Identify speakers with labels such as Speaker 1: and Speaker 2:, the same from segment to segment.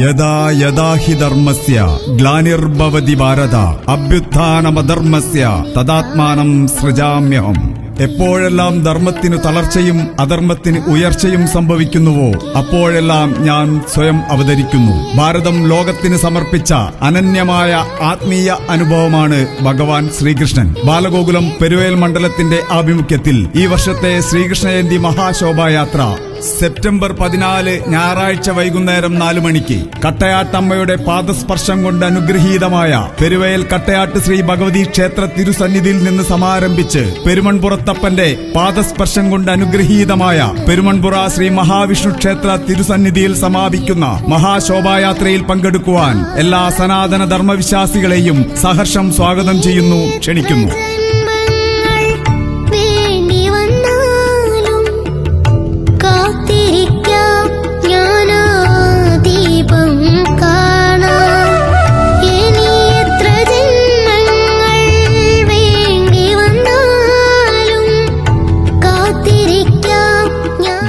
Speaker 1: യഥാ യദാ ഹി ധർമ്മസ്യ ഗ്ലാനിർഭവതി ഭാരത അഭ്യുത്ഥാനമധർമ്മസ്യ തദാത്മാനം സൃജാമ്യഹം. എപ്പോഴെല്ലാം ധർമ്മത്തിന് തളർച്ചയും അധർമ്മത്തിന് ഉയർച്ചയും സംഭവിക്കുന്നുവോ അപ്പോഴെല്ലാം ഞാൻ സ്വയം അവതരിക്കുന്നു. ഭാരതം ലോകത്തിന് സമർപ്പിച്ച അനന്യമായ ആത്മീയ അനുഭവമാണ് ഭഗവാൻ ശ്രീകൃഷ്ണൻ. ബാലഗോകുലം പെരുവേൽ മണ്ഡലത്തിന്റെ ആഭിമുഖ്യത്തിൽ ഈ വർഷത്തെ ശ്രീകൃഷ്ണ ജയന്തി മഹാശോഭായാത്ര സെപ്റ്റംബർ പതിനാല് ഞായറാഴ്ച വൈകുന്നേരം നാലു മണിക്ക് കട്ടയാട്ടമ്മയുടെ പാദസ്പർശം കൊണ്ട് അനുഗ്രഹീതമായ പെരുവയൽ കട്ടയാട്ട് ശ്രീ ഭഗവതി ക്ഷേത്ര തിരുസന്നിധിയിൽ നിന്ന് സമാരംഭിച്ച് പെരുമൺപുറത്തപ്പന്റെ പാദസ്പർശം കൊണ്ട് അനുഗ്രഹീതമായ പെരുമൺപുറ ശ്രീ മഹാവിഷ്ണു ക്ഷേത്ര തിരുസന്നിധിയിൽ സമാപിക്കുന്ന മഹാശോഭായാത്രയിൽ പങ്കെടുക്കുവാൻ എല്ലാ സനാതന ധർമ്മവിശ്വാസികളെയും സഹർഷം സ്വാഗതം ചെയ്യുന്നു. ക്ഷണിക്കുന്നു.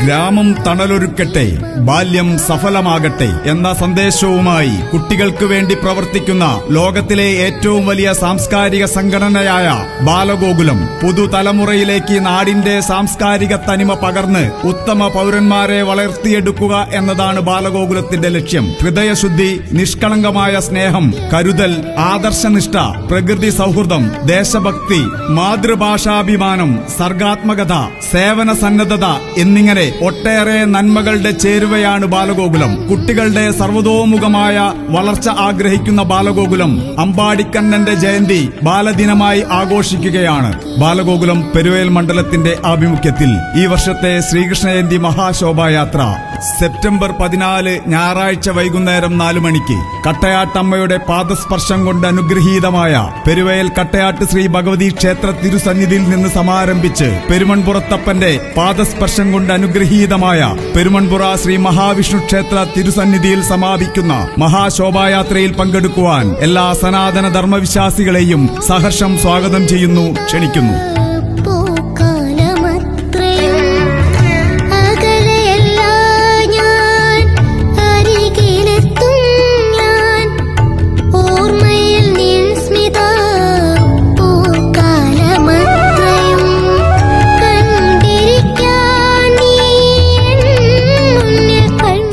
Speaker 1: ഗ്രാമം തണലൊരുക്കട്ടെ ബാല്യം സഫലമാകട്ടെ എന്ന സന്ദേശവുമായി കുട്ടികൾക്ക് വേണ്ടി പ്രവർത്തിക്കുന്ന ലോകത്തിലെ ഏറ്റവും വലിയ സാംസ്കാരിക സംഘടനയായ ബാലഗോകുലം പുതുതലമുറയിലേക്ക് നാടിന്റെ സാംസ്കാരിക തനിമ പകർന്ന് ഉത്തമ പൗരന്മാരെ വളർത്തിയെടുക്കുക എന്നതാണ് ബാലഗോകുലത്തിന്റെ ലക്ഷ്യം. ഹൃദയശുദ്ധി നിഷ്കളങ്കമായ സ്നേഹം കരുതൽ ആദർശനിഷ്ഠ പ്രകൃതി സൗഹൃദം ദേശഭക്തി മാതൃഭാഷാഭിമാനം സർഗാത്മകത സേവന സന്നദ്ധത എന്നിങ്ങനെ ഒട്ടേറെ നന്മകളുടെ ചേരുവയാണ് ബാലഗോകുലം. കുട്ടികളുടെ സർവതോമുഖമായ വളർച്ച ആഗ്രഹിക്കുന്ന ബാലഗോകുലം അമ്പാടിക്കണ്ണന്റെ ജയന്തി ബാലദിനമായി ആഘോഷിക്കുകയാണ്. ബാലഗോകുലം പെരുവേൽ മണ്ഡലത്തിന്റെ ആഭിമുഖ്യത്തിൽ ഈ വർഷത്തെ ശ്രീകൃഷ്ണ ജയന്തി മഹാശോഭായാത്ര. സെപ്റ്റംബർ പതിനാല് ഞായറാഴ്ച വൈകുന്നേരം നാലു മണിക്ക് കട്ടയാട്ടമ്മയുടെ പാദസ്പർശം കൊണ്ട് അനുഗ്രഹീതമായ പെരുവയൽ കട്ടയാട്ട് ശ്രീ ഭഗവതി ക്ഷേത്ര തിരുസന്നിധിയിൽ നിന്ന് സമാരംഭിച്ച് പെരുമൺപുറത്തപ്പന്റെ പാദസ്പർശം കൊണ്ട് അനുഗ്രഹീതമായ പെരുമൺപുറ ശ്രീ മഹാവിഷ്ണു ക്ഷേത്ര തിരുസന്നിധിയിൽ സമാപിക്കുന്ന മഹാശോഭായാത്രയിൽ പങ്കെടുക്കുവാൻ എല്ലാ സനാതന ധർമ്മവിശ്വാസികളെയും സഹർഷം സ്വാഗതം ചെയ്യുന്നു ക്ഷണിക്കുന്നു.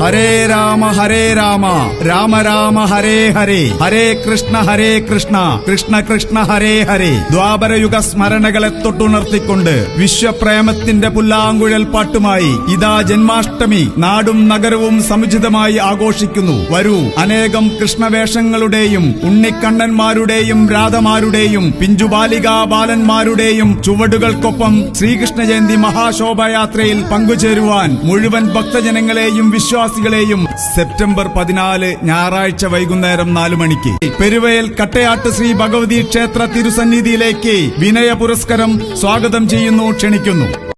Speaker 1: ഹരേ രാമ ഹരേ രാമ. രാമ രാമ ഹരേ ഹരേ. ഹരേ കൃഷ്ണ ഹരേ കൃഷ്ണ. കൃഷ്ണ കൃഷ്ണ ഹരേ ഹരേ. ദ്വാപരയുഗ സ്മരണകളെ തൊട്ടുണർത്തിക്കൊണ്ട് വിശ്വപ്രേമത്തിന്റെ പുല്ലാങ്കുഴൽ പാട്ടുമായി ഇതാ ജന്മാഷ്ടമി നാടും നഗരവും സമുചിതമായി ആഘോഷിക്കുന്നു. വരൂ അനേകം കൃഷ്ണവേഷങ്ങളുടെയും ഉണ്ണിക്കണ്ണന്മാരുടെയും രാധമാരുടെയും പിഞ്ചുബാലികാ ബാലന്മാരുടെയും ചുവടുകൾക്കൊപ്പം ശ്രീകൃഷ്ണ ജയന്തി മഹാശോഭയാത്രയിൽ പങ്കുചേരുവാൻ മുഴുവൻ ഭക്തജനങ്ങളെയും വിശ്വാസികളെയും സെപ്റ്റംബർ പതിനാല് ഞായറാഴ്ച വൈകുന്നേരം നാലു മണിക്ക്. പെരുവയൽ കട്ടയാട്ട് ശ്രീ ഭഗവതി ക്ഷേത്ര തിരുസന്നിധിയിലേക്ക് വിനയ പുരസ്കാരം സ്വാഗതം ചെയ്യുന്നു ക്ഷണിക്കുന്നു.